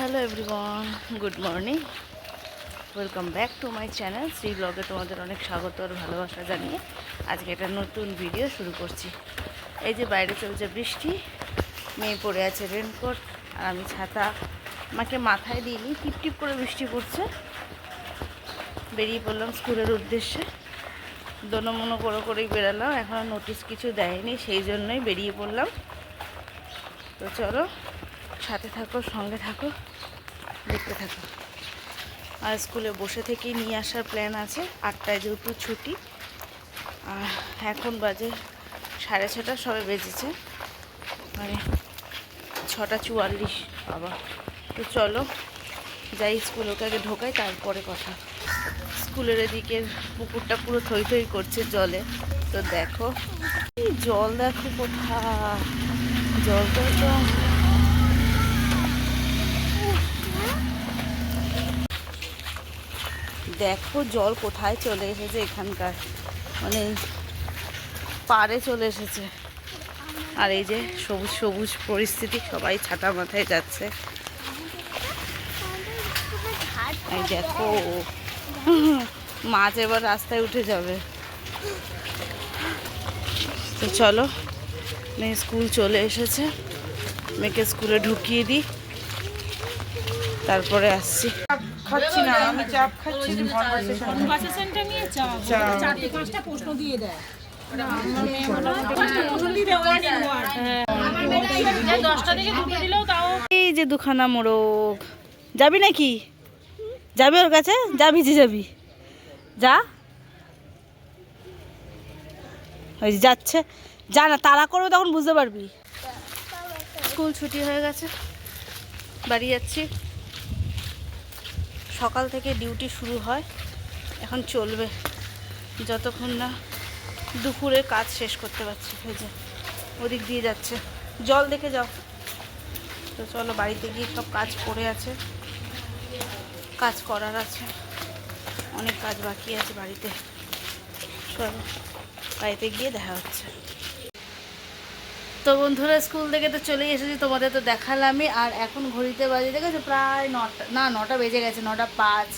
Hello everyone good morning welcome back to my channel Shri ব্লগে তোমাদের অনেক স্বাগত আর ভালোবাসা জানিয়ে আজকে একটা নতুন ভিডিও শুরু করছি। এই যে বাইরে চলছে বৃষ্টি, মেয়ে পড়ে আছে রেনকোট আর আমি ছাতা। আমাকে মাথায় দিইনি টিপ টিপ করে বৃষ্টি পড়ছে। বেরিয়ে পড়লাম স্কুলের উদ্দেশ্যে। দোনো করে করেই বেরালাম এখনও নোটিশ কিছু দেয়নি, সেই জন্যই বেরিয়ে পড়লাম। তো চলো, সাথে থাকো, সঙ্গে থাকো। দেখতে থাকো। আর স্কুলে বসে থেকেই নিয়ে আসার প্ল্যান আছে, আটটায় যেহেতু ছুটি। আর এখন বাজে সাড়ে ছটা, সবে বেজেছে। মানে ছটা চুয়াল্লিশ। আবার তো চলো, যাই স্কুল, ওকে আগে ঢোকাই, তারপরে কথা। স্কুলের এদিকে পুকুরটা পুরো থই থই করছে জলে। তো দেখো জল দেখো কোথা জলটা তো দেখো জল কোথায় চলে এসেছে এখানকার। মানে পাড়ে চলে এসেছে। আর এই যে সবুজ সবুজ পরিস্থিতি, সবাই ছাতা মাথায় যাচ্ছে। এই দেখো, মাছ এবার রাস্তায় উঠে যাবে। তো চলো, মেয়ে স্কুল চলে এসেছে। মেয়েকে স্কুলে ঢুকিয়ে দিই। তারপরে আসছি। খাচ্ছি না আমি চাপ খাচ্ছি নিয়ে। চারটে পাঁচটা প্রশ্ন দিয়ে দেয়। in one। এই দশটা থেকে দুটো দিলেও তাও। এই যে দুখানা মোড়ক। যাবি নাকি? যাবি ওর কাছে? যাবি যে যাবি। যা। ওই যাচ্ছে। যা না তাড়া করবে তখন বুঝতে পারবি। স্কুল ছুটি হয়ে গেছে। বাড়ি যাচ্ছি। সকাল থেকে ডিউটি শুরু হয়। এখন চলবে। যতক্ষণ না দুপুরে কাজ শেষ করতে পারছি। যে, ওদিক দিয়ে যাচ্ছে। জল দেখে যাও। তো চলো বাড়িতে গিয়ে সব কাজ পড়ে আছে। কাজ করার আছে। অনেক কাজ বাকি আছে বাড়িতে। চলো, বাড়িতে গিয়ে দেখা হচ্ছে। তো বন্ধুরা, স্কুল থেকে তো চলেই এসেছি, তোমাদের তো দেখালামই। আর এখন ঘড়িতে বাজে, দেখেছ? প্রায় নটা, না, নটা বেজে গেছে, নটা পাঁচ।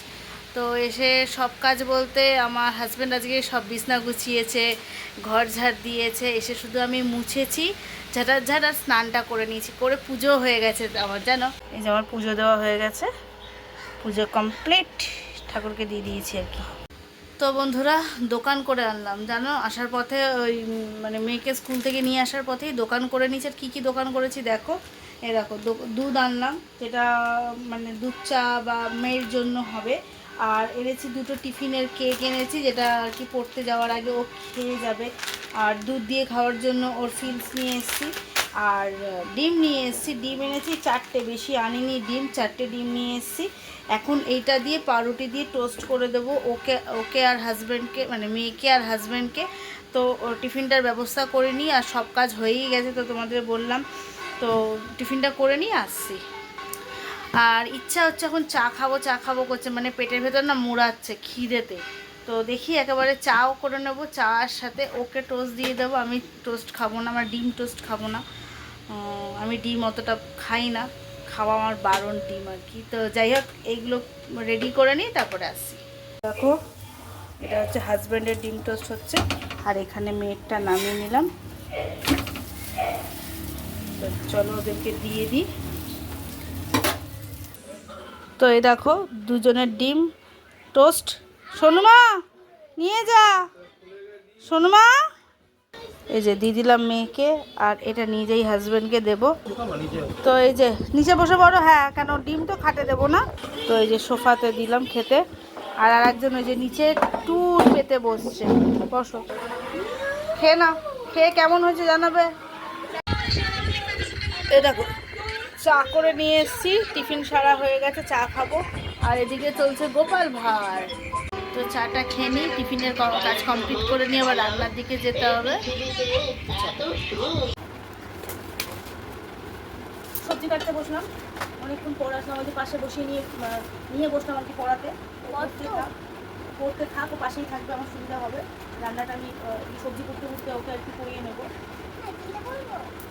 তো এসে সব কাজ বলতে আমার হাজব্যান্ড আজকে সব বিছনা গুছিয়েছে, ঘর ঝাড় দিয়েছে, এসে শুধু আমি মুছেছি ঝাঁটার ঝাঁট আর স্নানটা করে নিয়েছি, করে পুজো হয়ে গেছে আমার, জানো? এই যে আমার পুজো দেওয়া হয়ে গেছে, পুজো কমপ্লিট ঠাকুরকে দিয়ে দিয়েছি আর কি। তো বন্ধুরা, দোকান করে আনলাম। জানো, আসার পথে ওই মানে মেয়েকে স্কুল থেকে নিয়ে আসার পথেই দোকান করে নিয়েছি। আর কী কী দোকান করেছি দেখো। এ দেখো দুধ আনলাম, যেটা মানে দুধ চা বা মেয়ের জন্য হবে। আর এনেছি দুটো টিফিনের কেক এনেছি, যেটা আর কি পড়তে যাওয়ার আগে ও খেয়ে যাবে। আর দুধ দিয়ে খাওয়ার জন্য ওর ফিলস নিয়ে এসেছি। আর ডিম নিয়ে এসেছি। ডিম এনেছি, চারটে বেশি আনিনি। ডিম, চারটে ডিম নিয়ে এসেছি। এখন এইটা দিয়ে পাউরুটি দিয়ে টোস্ট করে দেবো। ওকে ওকে আর হাজব্যান্ডকে মানে মেয়েকে আর হাজব্যান্ডকে তো টিফিনটার ব্যবস্থা করে নিই আর সব কাজ হয়েই গেছে তো তোমাদের বললাম। তো টিফিনটা করে নিয়ে আসছি। আর ইচ্ছা হচ্ছে এখন চা খাব চা খাব করছে। মানে পেটের ভেতর না মুড়াচ্ছে খিদেতে। তো দেখি একেবারে চাও করে নেব, চার সাথে ওকে টোস্ট দিয়ে দেবো। আমি টোস্ট খাব না, আমার ডিম টোস্ট খাব না। আমি ডিম অতটা খাই না, খাওয়া আমার বারণ ডিম আর কি। তো যাই হোক এইগুলো রেডি করে নিই তারপরে আসি দেখো, এটা হচ্ছে হাজব্যান্ডের ডিম টোস্ট হচ্ছে। আর এখানে মেয়েরটা নামিয়ে নিলাম। চলো ওদেরকে দিয়ে দিই। তো এই দেখো, দুজনের ডিম টোস্ট সোনুমা, নিয়ে যা। সোনুমা, এই যে দিয়ে দিলাম মেয়েকে, আর এটা নিজেই হাজব্যান্ডকে দেবো। তো এই যে, নিচে বসে পড়ো হ্যাঁ কেন ডিম তো খাটে দেবো না? তো এই যে সোফাতে দিলাম খেতে। আর আর একজন ওই যে নিচে টুর পেতে বসছে। বসো। খেয়ে না খেয়ে কেমন হয়েছে জানাবে? এ দেখো, চা করে নিয়ে এসেছি। টিফিন সারা হয়ে গেছে, চা খাব। আর এদিকে চলছে গোপাল ভাঁড়। তো চাটা খেয়ে নিই টিফিনের কাজ কমপ্লিট করে নিয়ে আবার রান্নার দিকে যেতে হবে। সবজি কাটতে বসলাম। অনেকক্ষণ পড়াশোনা আমাদের পাশে বসিয়ে নিয়ে নিয়ে বসলাম আর কি পড়াতে। পড়তে থাক ও পাশেই থাকবে আমার সুবিধা হবে। রান্নাটা আমি সবজি করতে করতে ওকে আর কি করিয়ে নেব।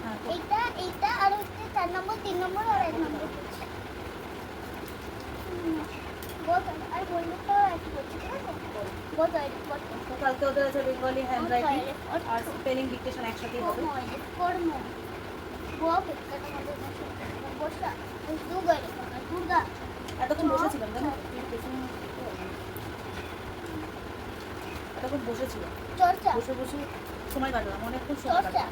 হ্যাঁ এইটা এইটা আর হচ্ছে চার নম্বর তিন নম্বর আর এক নম্বর। কালকে ওদের আছে বেঙ্গলি হ্যান্ড রাইটিং আর স্পেলিং ডিকটেশন একসাথেই হবে এতক্ষণ বসেছিলাম জানো এতক্ষণ বসেছিলাম বসে বসে সময় কাটলাম অনেকক্ষণ সময় কাটলাম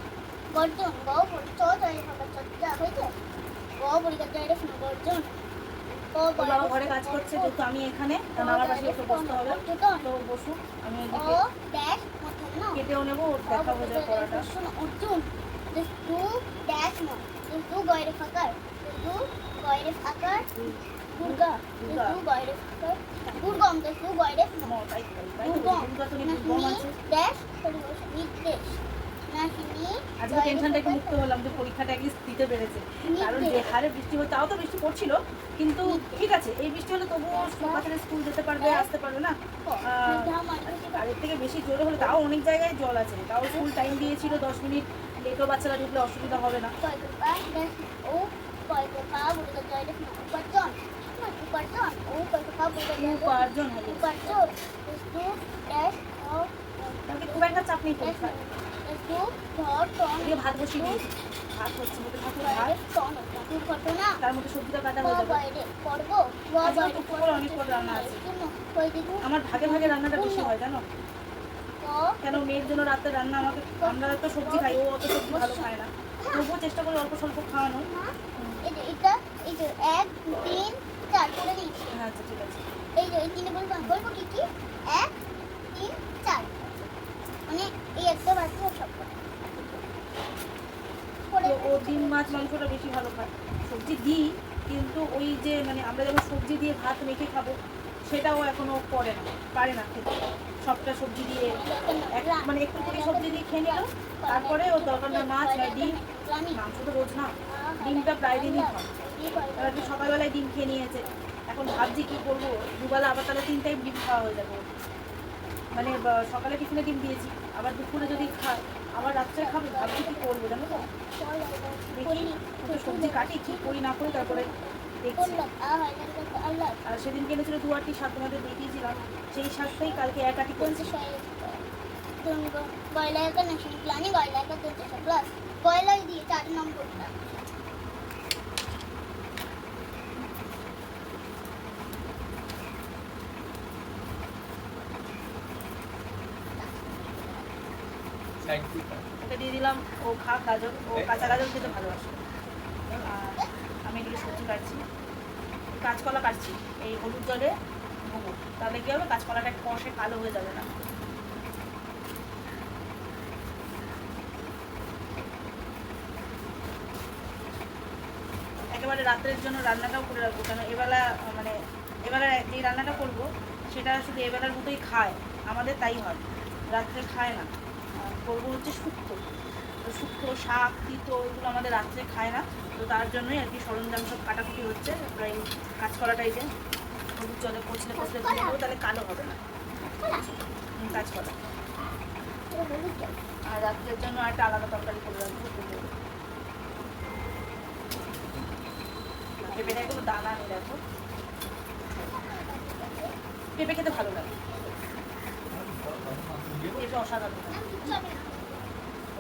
গর্জন গও চর্চা চর্চা হয়েছে গও পরীক্ষা ডাইরেকশন গর্জন ওর বাবা ঘরে কাজ করছে যেহেতু আমি এখানে কারণ পাশে একটু বসতে হবে তো বসুক আমি ও না কেটেও নেব ওর দেখা হয়ে যাবে পড়াটা অর্জুন টু ড্যাশ মো দিস গয়রে ফাকার দিস গয়রে ফাকার দুর্গা দিস গয়রে ফাকার দুর্গম টু গয়রে তো দুর্গম তো ড্যাশ নির্দেশ নাহিনী আজকে টেনশনটা একটু মুক্ত হলাম যে পরীক্ষাটা অ্যাটলিস্ট দিতে পেরেছে। কারণ যে হারে বৃষ্টি হচ্ছে তাও তো বৃষ্টি পড়ছিল কিন্তু ঠিক আছে এই বৃষ্টি হলে তবুও বাচ্চারা স্কুল যেতে পারবে আসতে পারবে না? আহ, আর এর থেকে বেশি জোরে হলে তাও অনেক জায়গায় জল আছে তাও স্কুল টাইম দিয়েছিল দশ মিনিট লেটও বাচ্চারা ঢুকলে অসুবিধা হবে না। জয়রে উপার্জন। হবে। খুব একটা চাপ নেই পরীক্ষায়। এদিকে ভাত বসিয়ে দিয়েছি। ভাত হচ্ছে তার মধ্যে সবজিটা কাটা হয়ে যাবে। অনেক করে রান্না আছে। আমার ভাগে ভাগে রান্নাটা বেশি হয়, জানো? কেন? মেয়ের জন্য রাতে রান্না আমাকে আমরা তো সবজি খাই, ও অত সবজি ভালো খায় না। তবুও চেষ্টা করি অল্প স্বল্প খাওয়ানো এটা এই যে এক তিন চার করে দিয়েছি হ্যাঁ আচ্ছা ঠিক আছে। এই যে এই তিনে বলব বলব কি কি? এক, তিন, চার। মানে এই একটা করে তো ও ডিম মাছ, মাংসটা বেশি ভালো খায়। সবজি দিই, কিন্তু ওই যে মানে আমরা যেমন সবজি দিয়ে ভাত মেখে খাব, সেটাও এখনও করে না, পারে না খেতে। সবটা সবজি দিয়ে মানে একটু করে সবজি দিয়ে খেয়ে নিল তারপরে ও দরকার না মাছ আর ডিম, মাংস তো রোজ না, ডিমটা প্রায় দিনই একটু সকালবেলায় ডিম খেয়ে নিয়েছে। এখন ভাবছি কী করব, দুবেলা আবার তাহলে তিন টাইম ডিম খাওয়া হয়ে যাবে। মানে সকালে টিফিনে ডিম দিয়েছি, আবার দুপুরে যদি খায় আবার রাত্রে খাবে, ভাবছি কি করব জানো তো? দেখি একটু সবজি কাটি, কি করি না করি, তারপরে দেখছি। আর সেদিন কিনেছিল দু আটটি শাক, তোমাদের দেখিয়েছিলাম। সেই শাকটাই কালকে এক আটি করেছি। একা না শুধু প্লানি গয়লায় একা দুর্দশা প্লাস গয়লায় দিয়ে চার নম্বরটা ওকে দিয়ে দিলাম ও খা গাজর ও কাঁচা গাজর খেতে ভালোবাসে। আর আমি এগুলো সবজি কাটছি। কাঁচকলা কাটছি, এই হলুদ জলে ভুগো তাহলে কী হবে? কাঁচকলাটা কষে কালো হয়ে যাবে না। একেবারে রাত্রের জন্য রান্নাটাও করে রাখব, কেন এবেলা মানে এবেলা যে রান্নাটা করব, সেটা শুধু এবেলার মতোই খায়। আমাদের তাই হয়। রাত্রে খায় না। করব হচ্ছে শুক্তো। শুক্তো, শাক, তিতো, এগুলো আমাদের রাত্রে খায় না। তো তার জন্যই আর কি সরঞ্জাম সব কাটাকুটি হচ্ছে। প্রায় কাঁচকলাটাই যে হলুদ জলে কচলে কচলে দেবো, তাহলে কালো হবে না। কাঁচকলা আর রাত্রের জন্য একটা আলাদা তরকারি করে রাখব পেঁপেটা এগুলো দানা নেই, দেখো। পেঁপে খেতে ভালো লাগে। পেঁপে অসাধারণ।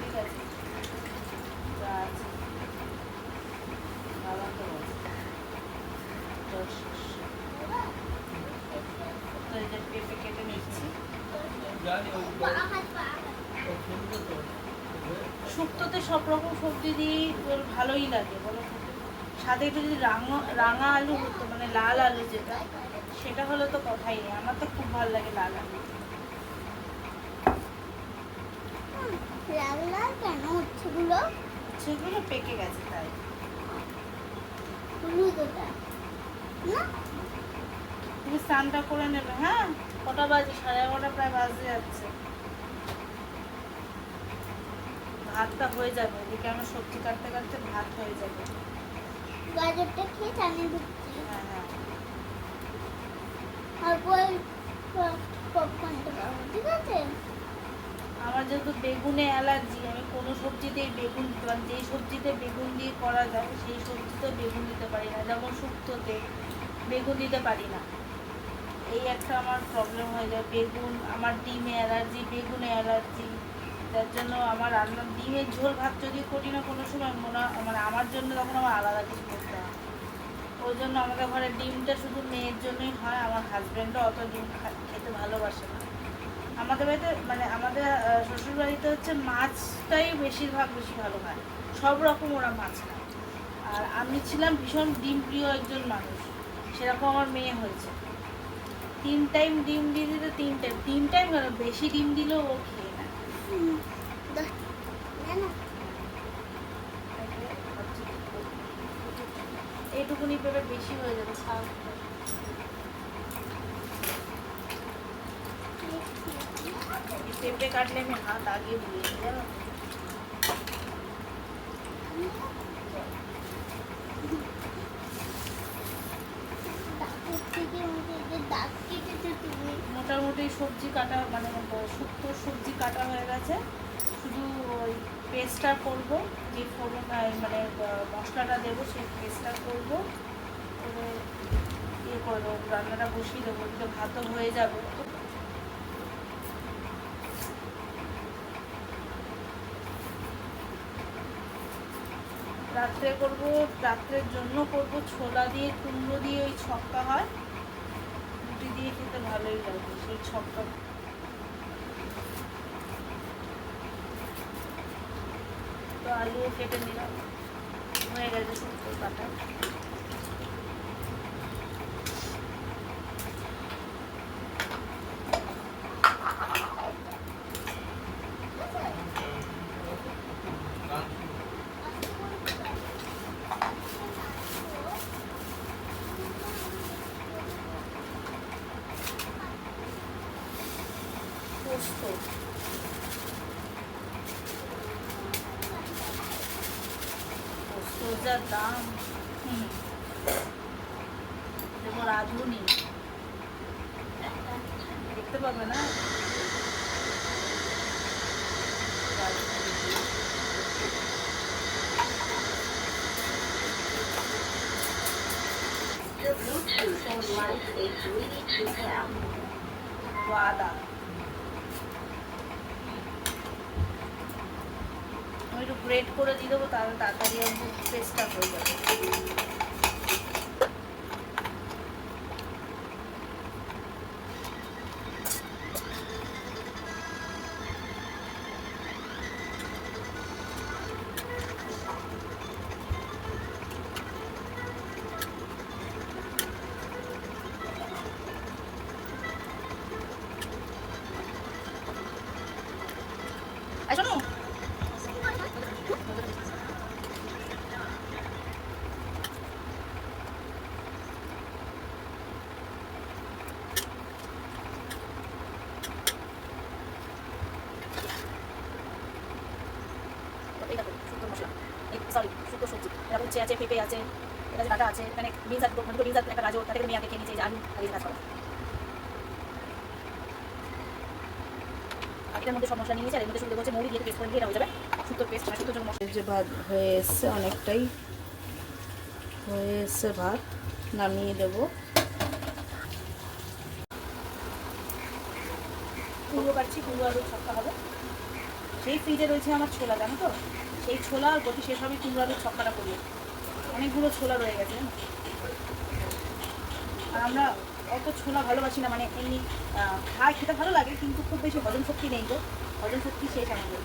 ঠিক আছে যা আছে। ভালো তো আছে। জল শেষ। তো এই যে পেঁপে কেটে নিচ্ছি শুক্তোতে সব দিয়েই তোর ভালোই লাগে। বলো সাথে একটু যদি রাঙা রাঙা আলু হতো মানে লাল আলু যেটা সেটা হলে তো কথাই নেই। আমার তো খুব ভালো লাগে লাল আলু। কেন? পেকে গেছে তাই। না? তুমি স্নানটা করে নেবে হ্যাঁ? কটা বাজে? সাড়ে এগারোটা প্রায় বাজে যাচ্ছে। ভাতটা হয়ে যাবে এদিকে আমার সবজি কাটতে কাটতে ভাত হয়ে যাবে। গাজরটা খেয়ে হ্যাঁ হ্যাঁ। তারপর পপকর্নটা খাব ঠিক আছে? আমার যেহেতু বেগুনে অ্যালার্জি আমি কোনো সবজিতেই বেগুন মানে যেই সবজিতে বেগুন দিয়ে করা যায় সেই সবজিতে বেগুন দিতে পারি না যেমন শুক্তোতে বেগুন দিতে পারি না। এই একটা আমার প্রবলেম হয়ে যায় বেগুন আমার ডিমে অ্যালার্জি বেগুনে অ্যালার্জি। যার জন্য আমার রান্না ডিমের ঝোল ভাত যদি করি না কোনো সময় মনে মানে আমার জন্য তখন আমার আলাদা কিছু করতে হয়। ওই জন্য আমাদের ঘরে ডিমটা শুধু মেয়ের জন্যই হয়, আমার হাজব্যান্ডও অত ডিম খেতে ভালোবাসে না। আমাদের বাড়িতে মানে আমাদের শ্বশুর বাড়িতে হচ্ছে মাছটাই বেশিরভাগ বেশি ভালো খায় সব রকম ওরা মাছ খায়। আর আমি ছিলাম ভীষণ ডিম প্রিয় একজন মানুষ। সেরকম আমার মেয়ে হয়েছে। তিন টাইম ডিম দিয়ে দিতে তিন টাইম তিন টাইম বেশি ডিম দিলেও ও খেয়ে এইটুকুনি পেলে বেশি হয়ে যাবে খাওয়া এই পেঁপে কাটলে আমি হাত আগে বুঝে জানো দাঁতের থেকে কেটেছে তুমি? মোটামুটি সবজি কাটা মানে শুক্তো সবজি কাটা হয়ে গেছে। শুধু ওই পেস্টটা করব, যে ফোড়ন মানে মশলাটা দেবো, সেই পেস্টটা করব। করে ইয়ে করে দেবো রান্নাটা বসিয়ে দেবো, ওদিকে ভাতও হয়ে যাবে। রাত্রে করব, রাত্রের জন্য করব ছোলা দিয়ে, কুমড়ো দিয়ে ওই ছক্কা হয়। দিয়ে খেতে ভালোই লাগে সেই ছক্কা। তো আলুও কেটে নিলাম হয়ে গেছে শুক্তো কাটা পোস্ত পোস্তর যা দাম হুম দেখো রাঁধুনি দেখতে পাবে না আদা আমি একটু গ্রেট করে দিয়ে দেবো তাহলে তাড়াতাড়ি পেস্টটা হয়ে যাবে। আছে পেঁপে আছে এটা ডাটা আছে এখানে বিনস আছে দুটো বিনস আছে একটা গাজর তাতে করে আগে খেয়ে নিয়েছি আলু আর এই যে কাঁচকলা আজকের মধ্যে সব মশলা নিয়ে নিয়েছি আর এর মধ্যে শুধু হচ্ছে মৌরি দিয়ে পেস্ট করে দিয়ে হয়ে যাবে। শুক্তোর পেস্ট মানে শুক্তোর জন্য মশলা যে ভাত হয়ে এসছে অনেকটাই হয়ে এসছে ভাত নামিয়ে দেবো। কুমড়ো কাটছি কুমড়ো আলু ছক্কা হবে। সেই ফ্রিজে রয়েছে আমার ছোলা জানো তো? সেই ছোলা আর গতি শেষ হবে কুমড়ো আলুর ছক্কাটা করিয়ে অনেকগুলো ছোলা রয়ে গেছে। আর আমরা অত ছোলা ভালোবাসি না মানে এমনি খাই, খেতে ভালো লাগে, কিন্তু খুব বেশি হজম শক্তি নেই তো হজম শক্তি শেষ আমাদের।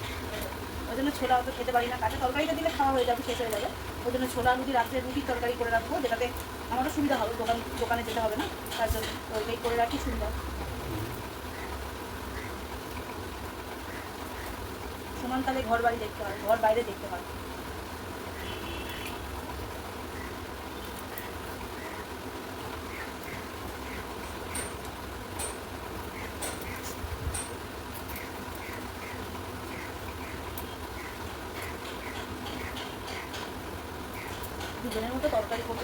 ওই জন্য ছোলা অত খেতে পারি না। কাঁচা তরকারিটা দিলে খাওয়া হয়ে যাবে, শেষ হয়ে যাবে। ওই জন্য ছোলা, রুটি, রাত্রে রুটির তরকারি করে রাখব, যেটাতে আমারও সুবিধা হবে, দোকান, দোকানে যেতে হবে না, তার জন্য তো ওইটাই করে রাখি সুবিধা সমান তালে ঘর বাড়ি দেখতে হয়, ঘর বাইরে দেখতে হয় দুজনের মতো তরকারি করব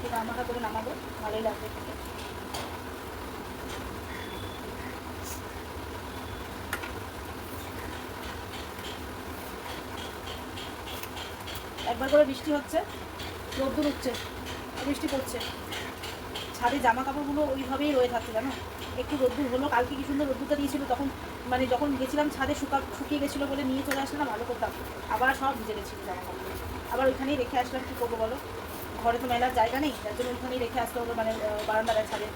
কিন্তু আমাকে করে নামাবো ভালোই লাগবে খেতে। একবার করে বৃষ্টি হচ্ছে, রোদ্দুর উঠছে, বৃষ্টি পড়ছে। ছাদে জামা কাপড়গুলো ওইভাবেই রয়ে থাকছে, জানো? একটু রোদ্দুর হলো, কালকে কি সুন্দর রোদ্দুরটা দিয়েছিল, তখন মানে যখন গেছিলাম ছাদে শুকা, শুকিয়ে গেছিল বলে নিয়ে চলে আসলাম ভালো করতাম। আবার সব ভিজে গেছিল জামা কাপড় আবার ওইখানেই রেখে আসলাম, কী করব বলো? ঘরে তো মেলার জায়গা নেই, তার জন্য ওইখানেই রেখে আসতে হলো মানে বারান্দার ছাদে।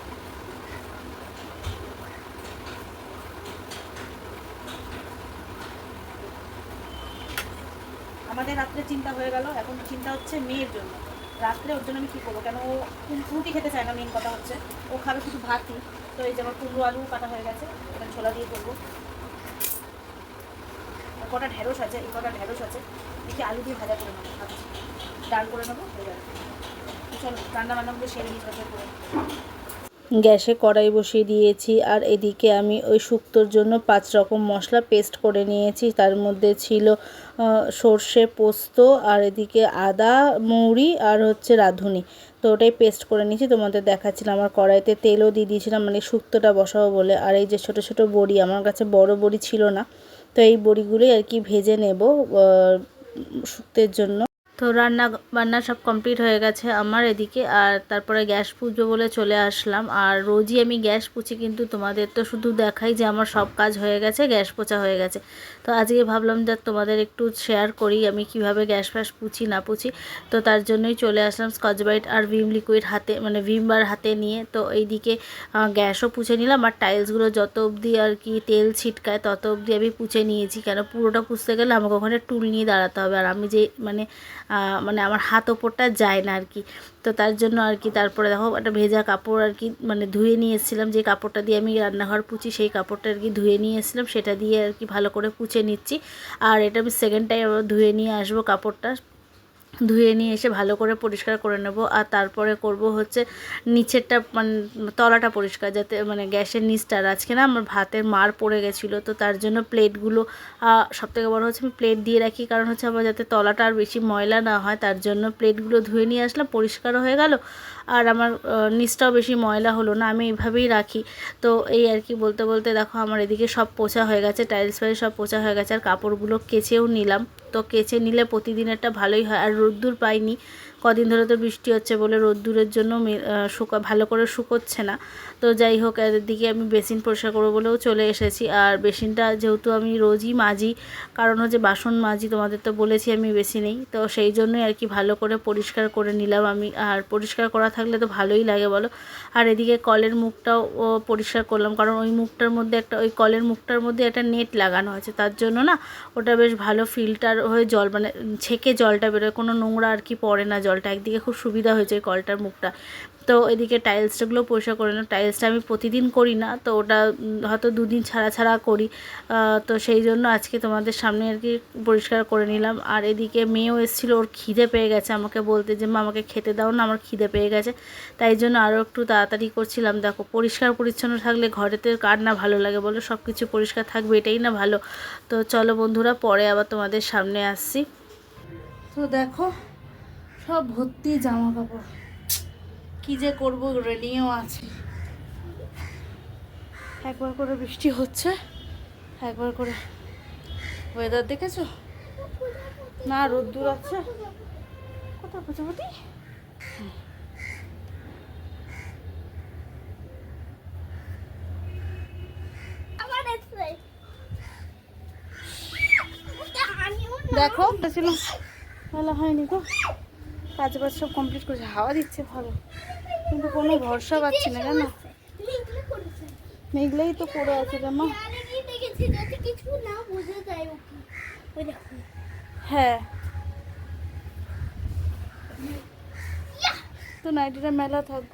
আমাদের রাত্রে চিন্তা হয়ে গেল, এখন চিন্তা হচ্ছে মেয়ের জন্য। রাত্রে ওর জন্য আমি কী করব? কেন ও রুটি খেতে চায় না মেন কথা হচ্ছে। ও খাবে শুধু ভাতই। তো এই যে আমার কুমড়ো আলু কাটা হয়ে গেছে এটা ছোলা দিয়ে করব। কটা ঢেঁড়স আছে, এই কটা ঢেঁড়স আছে দেখি আলু দিয়ে ভাজা করে নেব। ডাল করে নেব, হয়ে যাবে চলো রান্না বান্নাগুলো সেরে ঝটঝট করে গ্যাসে কড়াই বসিয়ে দিয়েছি আর এদিকে আমি ওই শুক্তোর জন্য পাঁচ রকম মশলা পেস্ট করে নিয়েছি। তার মধ্যে ছিল সর্ষে পোস্ত আর এদিকে আদা, মৌরি আর হচ্ছে রাঁধুনি। তো ওটাই পেস্ট করে নিয়েছি। তোমাদের দেখাচ্ছিলাম, আমার কড়াইতে তেলও দিয়ে দিয়েছিলাম মানে শুক্তোটা বসাবো বলে। আর এই যে ছোট ছোট বড়ি, আমার কাছে বড় বড়ি ছিল না। তো এই বড়িগুলোই আর কি ভেজে নেব শুক্তের জন্য। তো রান্না, বান্না সব কমপ্লিট হয়ে গেছে আমার এদিকে। আর তারপরে গ্যাস পুজো বলে চলে আসলাম। আর রোজই আমি গ্যাস পুছি, কিন্তু তোমাদের তো শুধু দেখাই যে আমার সব কাজ হয়ে গেছে, গ্যাস পোছা হয়ে গেছে। তো আজকে ভাবলাম যে তোমাদের একটু শেয়ার করি, আমি কীভাবে গ্যাস ফ্যাস পুছি, না পুছি। তো তার জন্যই চলে আসলাম স্কচ ব্রাইট আর ভিম লিকুইড হাতে মানে ভিম বার হাতে নিয়ে। তো এইদিকে গ্যাসও পুছে নিলাম। আর টাইলসগুলো যত অবধি আর কি তেল ছিটকায়, তত অবধি আমি পুছে নিয়েছি। কেন? পুরোটা পুছতে গেলে আমাকে ওখানে টুল নিয়ে দাঁড়াতে হবে। আর আমি যে মানে মানে আমার হাত ওপরটা যায় না আর কি। তো তার জন্য আর কি তারপরে দেখো একটা ভেজা কাপড় আর কি মানে ধুয়ে নিয়ে এসেছিলাম। যে কাপড়টা দিয়ে আমি রান্নাঘর পুছি সেই কাপড়টা আর কি ধুয়ে নিয়ে এসেছিলাম। সেটা দিয়ে আর কি ভালো করে পুছে নিচ্ছি। আর এটা আমি সেকেন্ড টাইম ধুয়ে নিয়ে আসব কাপড়টা। ধুয়ে নিয়ে এসে ভালো করে পরিষ্কার করে নেব। আর তারপরে করব হচ্ছে নিচেরটা মানে তলাটা পরিষ্কার যাতে মানে গ্যাসের নিচটা। আজকে না আমার ভাতের মার পড়ে গেছিল, তো তার জন্য প্লেটগুলো সব থেকে বড়ো হচ্ছে আমি প্লেট দিয়ে রাখি। কারণ হচ্ছে আমার যাতে তলাটা আর বেশি ময়লা না হয়, তার জন্য প্লেটগুলো ধুয়ে নিয়ে আসলাম, পরিষ্কারও হয়ে গেল। আর আমার নিচটাও বেশি ময়লা হলো না, আমি এইভাবেই রাখি। তো এই আর কি বলতে বলতে দেখো আমার এদিকে সব পোছা হয়ে গেছে টাইলস ফাইলস সব পোছা হয়ে গেছে, আর কাপড়গুলো কেচেও নিলাম। তো কেচে নিলে প্রতিদিন একটা ভালোই হয়, আর রোদ্দুর পাইনি। কদিন ধরে তো বৃষ্টি হচ্ছে বলে রোদ্দুরের জন্য শুকা ভালো করে শুকোচ্ছে না। তো যাই হোক এদিকে আমি বেসিন পরিষ্কার করব বলেও চলে এসেছি। আর বেসিনটা যেহেতু আমি রোজই মাজি, কারণ হচ্ছে বাসন মাজি, তোমাদের তো বলেছি আমি বেশি নেই তো সেই জন্যই আর কি ভালো করে পরিষ্কার করে নিলাম আমি। আর পরিষ্কার করা থাকলে তো ভালোই লাগে বলো। আর এদিকে কলের মুখটাও পরিষ্কার করলাম, কারণ ওই মুখটার মধ্যে একটা ওই কলের মুখটার মধ্যে একটা নেট লাগানো আছে। তার জন্য না, ওটা বেশ ভালো ফিল্টার হয়ে জল মানে ছেঁকে জলটা বেরোয়। কোনো নোংরা আর কি পড়ে না জলটা একদিকে খুব সুবিধা হয়েছে কলটার মুখটা। তো এদিকে টাইলসটাগুলো পরিষ্কার করে নিলাম। টাইলসটা আমি প্রতিদিন করি না, তো ওটা হয়তো দুদিন ছাড়া ছাড়া করি। তো সেই জন্য আজকে তোমাদের সামনে আর কি পরিষ্কার করে নিলাম। আর এদিকে মেয়েও এসেছিল, ওর খিদে পেয়ে গেছে আমাকে বলতে যে, মা, আমাকে খেতে দাও না, আমার খিদে পেয়ে গেছে। তাই জন্য আরও একটু তাড়াতাড়ি করছিলাম। দেখো, পরিষ্কার পরিচ্ছন্ন থাকলে ঘরেতে কার না ভালো লাগে বলো? সব কিছু পরিষ্কার থাকবে, এটাই না ভালো। তো চলো বন্ধুরা, পরে আবার তোমাদের সামনে আসছি। তো দেখো সব ভর্তি জামা কাপড় কি যে করব রেডিও আছে। একবার করে বৃষ্টি হচ্ছে একবার করে ওয়েদার দেখেছ? না রোদ্দুর আছে। কোথায় প্রজাপতি? আমার দেখো ছিল ভালো হয়নি তো। কাজ বাজ সব কমপ্লিট করেছে, হাওয়া দিচ্ছে ভালো। কিন্তু কোনো ভরসা পাচ্ছি না তুমি মেঘলাই তো পড়ে আছে রে মা হ্যাঁ। তো নাইটিটা মেলা থাকব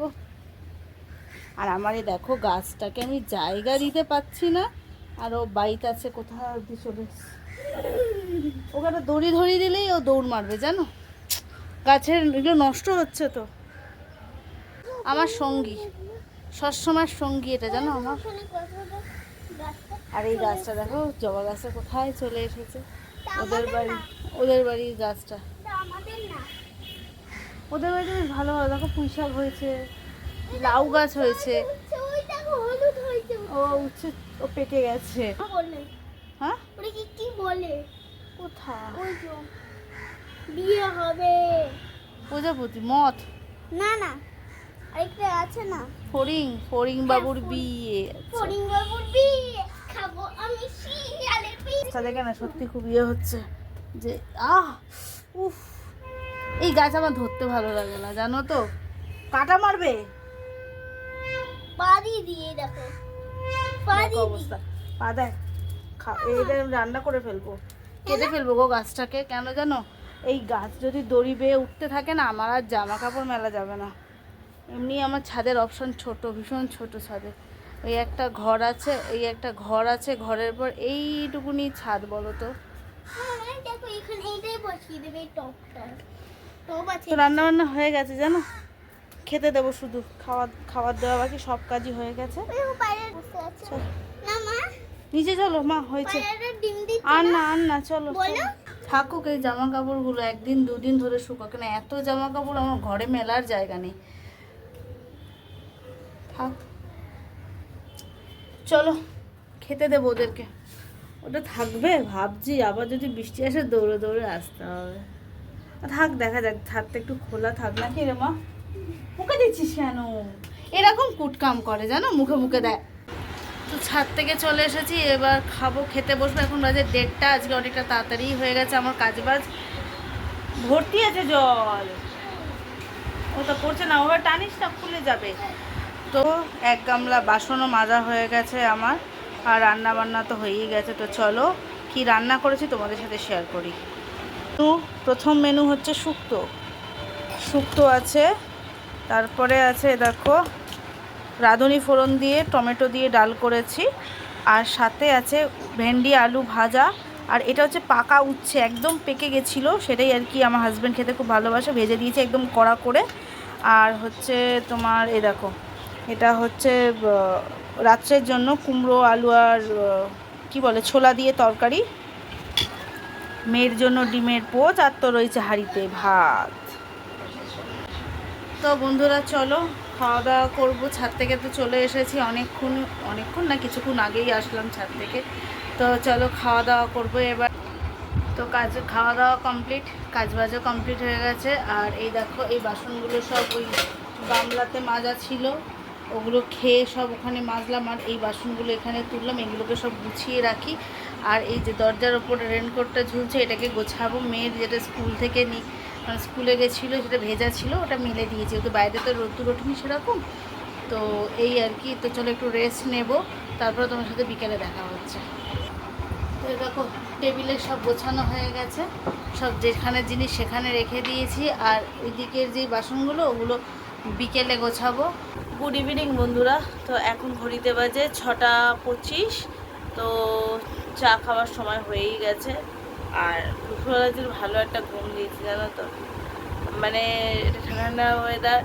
আর আমার এই দেখো, গাছটাকে আমি জায়গা দিতে পারছি না। আর ও বাইত আছে কোথাও অব্দি চলে একটা দড়ি ধরিয়ে দিলেই ও দৌড় মারবে, জানো? গাছের এগুলো নষ্ট হচ্ছে তো। আমার সঙ্গী সবসময়ের সঙ্গী এটা জানো আমার? আর এই গাছটা দেখো জবা গাছটা কোথায় চলে এসেছে। ওদের বাড়ি ওদের বাড়ির গাছটা। ওদের বাড়িতে বেশ ভালো ভালো দেখো পুঁই শাক হয়েছে লাউ গাছ হয়েছে। ও উচ্ছে ও পেকে গেছে। হ্যাঁ? কি বলে? কোথায়? বিয়ে হবে। প্রজাপতি মত না না আরেকটা আছে না। ফড়িং ফড়িং বাবুর বিয়ে। ফরিং বাবুর বিয়ে খাব আমি শিয়ালের পিঠে আচ্ছা দেখে না সত্যি খুব ইয়ে হচ্ছে যে আহ উফ। এই গাছ আমার ধরতে ভালো লাগে না জানো তো? কাটা মারবে? পাদি দিয়ে দেখো। পাদি দেখো অবস্থা। পা দেখ খা এইটা রান্না করে ফেলব। কেটে ফেলব গো গাছটাকে কেন জানো? এই গাছ যদি দড়ি বেয়ে উঠতে থাকে না আমার আর জামা কাপড় মেলা যাবে না। এমনি আমার ছাদের অপশন ছোট ভীষণ ছোট ছাদে। ওই একটা ঘর আছে এই একটা ঘর আছে ঘরের পর এইটুকুনি ছাদ বলো তো। হ্যাঁ তো রান্না বান্না হয়ে গেছে জানো? খেতে দেবো শুধু। খাওয়া খাবার দেওয়া বাকি সব কাজই হয়ে গেছে। নিচে চলো মা হয়েছে। আর না না। আর না চলো। থাকুক এই জামা কাপড়গুলো একদিন দুদিন ধরে শুকাক না এত জামা কাপড় আমার ঘরে মেলার জায়গা নেই। থাক। চলো খেতে দেবো ওদেরকে। ওটা থাকবে? ভাবছি আবার যদি বৃষ্টি আসে দৌড়ে দৌড়ে আসতে হবে। থাক দেখা যাক ছাদটা একটু খোলা থাক। না কি রে মা? মুখে দিচ্ছিস কেন? এরকম কুটকাম করে জানো? মুখে মুখে দেয়। তো ছাদ থেকে চলে এসেছি, এবার খাব, খেতে বসবো। এখন বাজে দেড়টা, আজকে অনেকটা তাড়াতাড়ি হয়ে গেছে আমার কাজ বাজ ভর্তি আছে জল। ওটা পড়ছে না, ওভাবে টানিস না খুলে যাবে। তো এক গামলা বাসনও মাজা হয়ে গেছে আমার, আর রান্না বান্না তো হয়েই গেছে। তো চলো, কি রান্না করেছি তোমাদের সাথে শেয়ার করি। তো প্রথম মেনু হচ্ছে শুক্তো। শুক্তো আছে, তারপরে আছে, দেখো রাঁধুনি ফোড়ন দিয়ে, টমেটো দিয়ে ডাল করেছি। আর সাথে আছে ভেন্ডি, আলু ভাজা। আর এটা হচ্ছে পাকা উচ্ছে, একদম পেকে গেছিল। সেটাই আর কি আমার হাজব্যান্ড খেতে খুব ভালোবাসে। ভেজে দিয়েছে একদম কড়া করে। আর হচ্ছে তোমার, এ দেখো, এটা হচ্ছে রাত্রের জন্য কুমড়ো, আলু আর কি বলে, ছোলা দিয়ে তরকারি। মেয়ের জন্য ডিমের পোচ, আর তো রয়েছে হাঁড়িতে ভাত। তো বন্ধুরা, চলো খাওয়া দাওয়া করব। ছাদ থেকে তো চলে এসেছি অনেকক্ষণ অনেকক্ষণ না কিছুক্ষণ আগেই আসলাম ছাদ থেকে। তো চলো খাওয়া দাওয়া করব এবার। তো কাজ, খাওয়া দাওয়া কমপ্লিট কাজ বাজও কমপ্লিট হয়ে গেছে। আর এই দেখো, এই বাসনগুলো সব ওই গামলাতে মাজা ছিল। ওগুলো খেয়ে সব ওখানে মাজলাম আর এই বাসনগুলো এখানে তুললাম। এগুলোকে সব গুছিয়ে রাখি। আর এই যে দরজার ওপরে রেনকোটটা ঝুলছে, এটাকে গোছাবো। মেয়ের যেটা স্কুল থেকে নি মানে স্কুলে গেছিল সেটা ভেজা ছিল, ওটা মেলে দিয়েছি। তো বাইরে তো রোদ্দুর ওঠেনি সেরকম। তো এই আর কি, তো চলো একটু রেস্ট নেব। তারপরে তোমার সাথে বিকেলে দেখা হচ্ছে। তো দেখো, টেবিলে সব গোছানো হয়ে গেছে। সব যেখানে জিনিস সেখানে রেখে দিয়েছি। আর ওইদিকের যে বাসনগুলো, ওগুলো বিকেলে গোছাবো। গুড ইভিনিং বন্ধুরা। তো এখন ঘড়িতে বাজে ছটা পঁচিশ। তো চা খাওয়ার সময় হয়েই গেছে। আর দুপুরবেলা ভালো একটা ঘুম দিয়েছি, জানো তো? মানে এটা ঠান্ডা ঠান্ডা ওয়েদার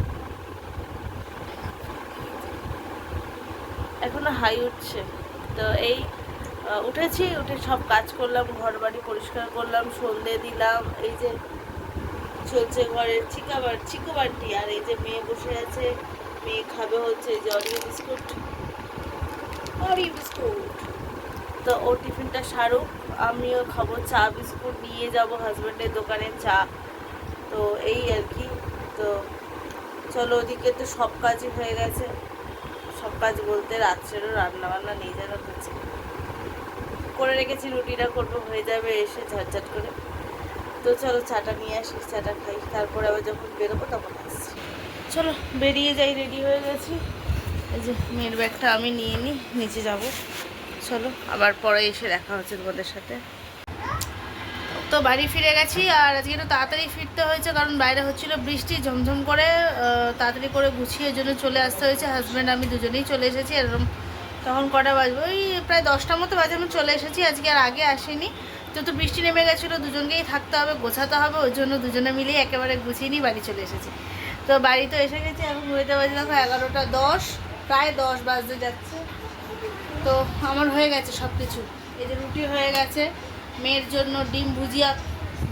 এখনও হাই উঠছে। তো এই উঠেছি, উঠে সব কাজ করলাম ঘর বাড়ি পরিষ্কার করলাম, সন্ধে দিলাম, এই যে চলছে ঘরের চিকাবার চিকোবারটি আর এই যে মেয়ে বসে আছে, মেয়ে খাবে হচ্ছে যে অরিও বিস্কুট। Oreo biscuit. তো ও টিফিনটা সারুক। আমিও খাব, চা, বিস্কুট নিয়ে যাব হাজব্যান্ডের দোকানে চা। তো এই আর কি, তো চলো ওদিকে তো সব কাজই হয়ে গেছে। সব কাজ বলতে রাত্রেরও রান্না বান্না নিয়ে যাওয়া হচ্ছে করে রেখেছি, রুটিটা করব, হয়ে যাবে এসে ঝটঝট করে। তো চলো চাটা নিয়ে আসি, চাটা খাই, তারপরে আবার যখন বেরোবো তখন আসছি। চলো বেরিয়ে যাই, রেডি হয়ে গেছি। এই যে মেয়ের ব্যাগটা আমি নিয়ে নিই নিচে যাব। চলো, আবার পরে এসে দেখা হচ্ছে তোমাদের সাথে। তো বাড়ি ফিরে গেছি, আর আজকে একটু তাড়াতাড়ি ফিরতে হয়েছে, কারণ বাইরে হচ্ছিল বৃষ্টি, ঝমঝম করে তাড়াতাড়ি করে গুছিয়ে জন্য চলে আসতে হয়েছে। হাজব্যান্ড আমি দুজনেই চলে এসেছি এরকম তখন কটা বাজবে? ওই প্রায় দশটার মতো বাজে, আমি চলে এসেছি, আজকে আর আগে আসিনি। যেহেতু বৃষ্টি নেমে গেছিল, দুজনকেই থাকতে হবে, গোছাতে হবে, ওই জন্য দুজনে মিলেই একেবারে গুছিয়ে নিয়ে বাড়ি চলে এসেছি। তো বাড়ি তো এসে গেছি, এখন ঘুরতে বাজে দেখো এগারোটা দশ, প্রায় দশ বাজতে যাচ্ছে। তো আমার হয়ে গেছে সব কিছু এই যে রুটি হয়ে গেছে, মেয়ের জন্য ডিম ভুজিয়া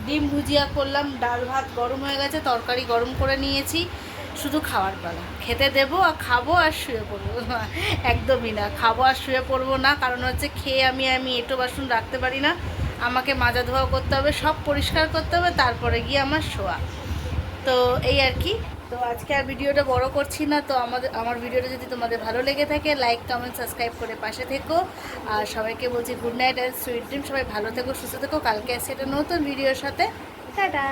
ডিম ভুজিয়া করলাম, ডাল ভাত গরম হয়ে গেছে, তরকারি গরম করে নিয়েছি, শুধু খাওয়ার পালা। খেতে দেবো আর খাব আর শুয়ে পড়ব। একদমই না, খাব আর শুয়ে পড়ব না, কারণ হচ্ছে খেয়ে আমি আমি এটো বাসন রাখতে পারি না। আমাকে মাজা ধোয়া করতে হবে, সব পরিষ্কার করতে হবে, তারপরে গিয়ে আমার শোয়া। তো এই আর কি তো আজকে আর ভিডিওটা বড় করছি না, তো আমাদের আমার ভিডিওটা যদি তোমাদের ভালো লেগে থাকে লাইক কমেন্ট সাবস্ক্রাইব করে পাশে থেকো। আর সবাইকে বলছি good night and sweet dream সবাই ভালো থেকো, সুস্থ থেকো। কালকে আসছে একটা নতুন ভিডিওর সাথে। টাটা।